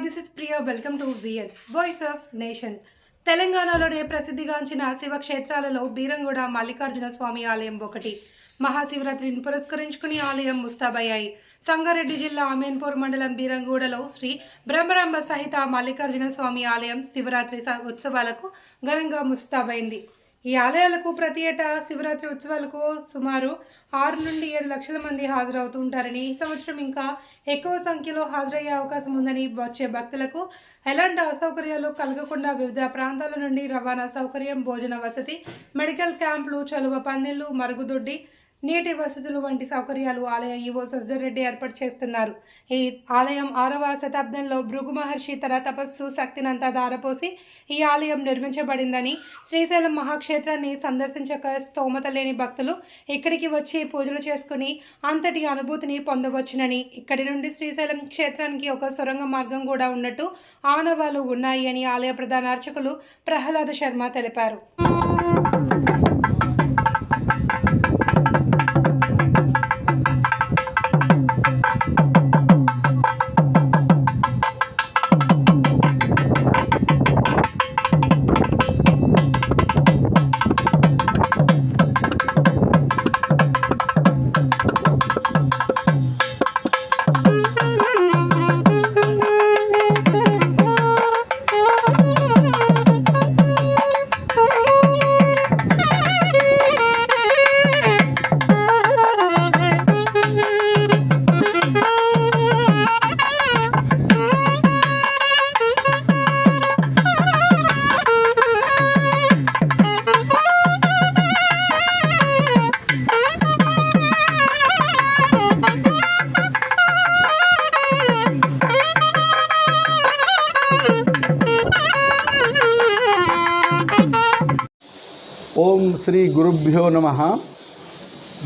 Welcome to VN voice of nation తెలంగాణలోనే ప్రసిద్ధిగాంచిన శివక్షేత్రాలలో బీరంగూడ మల్లికార్జున స్వామి ఆలయం ఒకటి. మహాశివరాత్రిని పురస్కరించుకుని ఆలయం ముస్తాబయ్యాయి. సంగారెడ్డి జిల్లా అమీన్పూర్ మండలం బీరంగూడలో శ్రీ బ్రహ్మరంభ సహిత మల్లికార్జున స్వామి ఆలయం శివరాత్రి ఉత్సవాలకు ఘనంగా ముస్తాబైంది. ఈ ఆలయాలకు ప్రతి ఏటా శివరాత్రి ఉత్సవాలకు సుమారు ఆరు నుండి ఏడు లక్షల మంది హాజరవుతూ ఉంటారని ఈ సంవత్సరం ఇంకా ఎక్కువ సంఖ్యలో హాజరయ్యే అవకాశం ఉందని వచ్చే భక్తులకు ఎలాంటి అసౌకర్యాలు కలగకుండా వివిధ ప్రాంతాల నుండి రవాణా సౌకర్యం భోజన వసతి మెడికల్ క్యాంపులు చలువ పందిళ్ళు మరుగుదొడ్డి నీటి వసతులు వంటి సౌకర్యాలు ఆలయ ఈవో సస్దర్ రెడ్డి ఏర్పాటు చేస్తున్నారు. ఈ ఆలయం ఆరవ శతాబ్దంలో భృగు మహర్షి తన తపస్సు శక్తినంతా దారపోసి ఈ ఆలయం నిర్మించబడిందని శ్రీశైలం మహాక్షేత్రాన్ని సందర్శించక స్తోమత లేని భక్తులు ఇక్కడికి వచ్చి పూజలు చేసుకుని అంతటి అనుభూతిని పొందవచ్చునని ఇక్కడి నుండి శ్రీశైలం క్షేత్రానికి ఒక సొరంగ మార్గం కూడా ఉన్నట్టు ఆనవాలు ఉన్నాయి అని ఆలయ ప్రధాన అర్చకులు ప్రహ్లాద శర్మ తెలిపారు. ఓం శ్రీ గురుభ్యో నమ.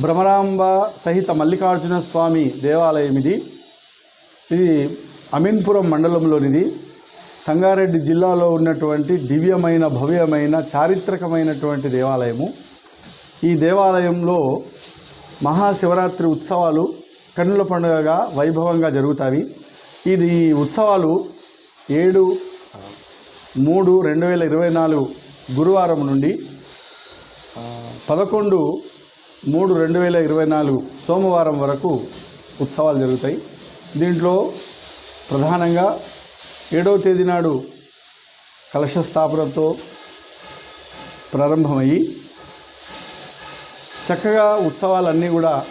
భ్రమరాంబ సహిత మల్లికార్జున స్వామి దేవాలయం ఇది ఇది అమీన్పురం మండలంలోనిది. సంగారెడ్డి జిల్లాలో ఉన్నటువంటి దివ్యమైన భవ్యమైన చారిత్రకమైనటువంటి దేవాలయము. ఈ దేవాలయంలో మహాశివరాత్రి ఉత్సవాలు కన్నుల పండుగగా వైభవంగా జరుగుతాయి. ఇది ఉత్సవాలు ఏడు మూడు రెండు వేల ఇరవై నాలుగు గురువారం నుండి పదకొండు మూడు రెండు వేల ఇరవై నాలుగు సోమవారం వరకు ఉత్సవాలు జరుగుతాయి. దీంట్లో ప్రధానంగా ఏడవ తేదీ నాడు కలశ స్థాపనతో ప్రారంభమయ్యి చక్కగా ఉత్సవాలన్నీ కూడా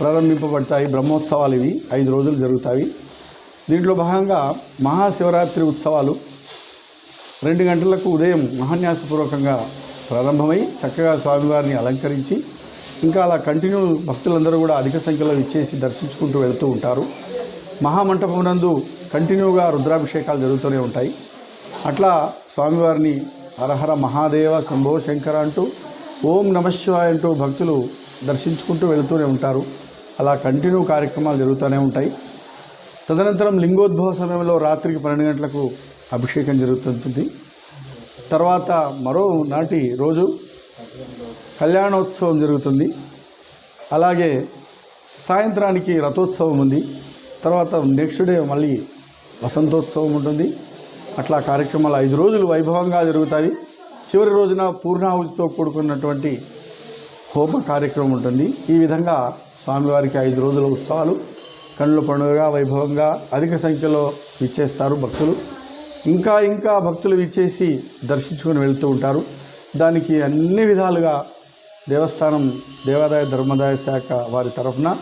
ప్రారంభింపబడతాయి. బ్రహ్మోత్సవాలు ఇవి. ఐదు రోజులు జరుగుతాయి. దీంట్లో భాగంగా మహాశివరాత్రి ఉత్సవాలు రెండు గంటలకు ఉదయం మహాన్యాసపూర్వకంగా ప్రారంభమై చక్కగా స్వామివారిని అలంకరించి ఇంకా అలా కంటిన్యూ భక్తులందరూ కూడా అధిక సంఖ్యలో ఇచ్చేసి దర్శించుకుంటూ వెళుతూ ఉంటారు. మహామంటపం నందు కంటిన్యూగా రుద్రాభిషేకాలు జరుగుతూనే ఉంటాయి. అట్లా స్వామివారిని హరహర మహాదేవ శంభో శంకర అంటూ ఓం నమశివాయ అంటూ భక్తులు దర్శించుకుంటూ వెళుతూనే ఉంటారు. అలా కంటిన్యూ కార్యక్రమాలు జరుగుతూనే ఉంటాయి. తదనంతరం లింగోద్భవ సమయంలో రాత్రికి పన్నెండు గంటలకు అభిషేకం జరుగుతుంటుంది. తర్వాత మరో నాటి రోజు కళ్యాణోత్సవం జరుగుతుంది. అలాగే సాయంత్రానికి రథోత్సవం ఉంది. తర్వాత నెక్స్ట్ డే మళ్ళీ వసంతోత్సవం ఉంటుంది. అట్లా కార్యక్రమాలు ఐదు రోజులు వైభవంగా జరుగుతాయి. చివరి రోజున పూర్ణాహుతితో కూడుకున్నటువంటి హోమ కార్యక్రమం ఉంటుంది. ఈ విధంగా స్వామివారికి ఐదు రోజుల ఉత్సవాలు కళ్ళు పండుగగా వైభవంగా అధిక సంఖ్యలో విచ్చేస్తారు భక్తులు. ఇంకా ఇంకా భక్తులు విచ్చేసి దర్శించుకొని వెళ్తూ ఉంటారు. దానికి అన్ని విధాలుగా దేవస్థానం దేవాదాయ ధర్మదాయ శాఖ వారి తరఫున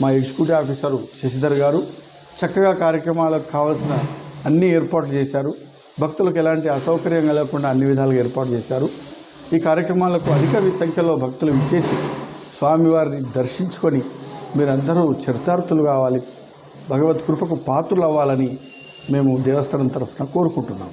మా ఎగ్జిక్యూటివ్ ఆఫీసరు శశిధర్ గారు చక్కగా కార్యక్రమాలకు కావాల్సిన అన్ని ఏర్పాట్లు చేశారు. భక్తులకు ఎలాంటి అసౌకర్యం కలగకుండా అన్ని విధాలుగా ఏర్పాటు చేశారు. ఈ కార్యక్రమాలకు అధిక సంఖ్యలో భక్తులు విచ్చేసి స్వామివారిని దర్శించుకొని మీరందరూ చరితార్థులు కావాలి. భగవత్ కృపకు పాత్రులు అవ్వాలని మేము దేవస్థానం తరఫున కోరుకుంటున్నాం.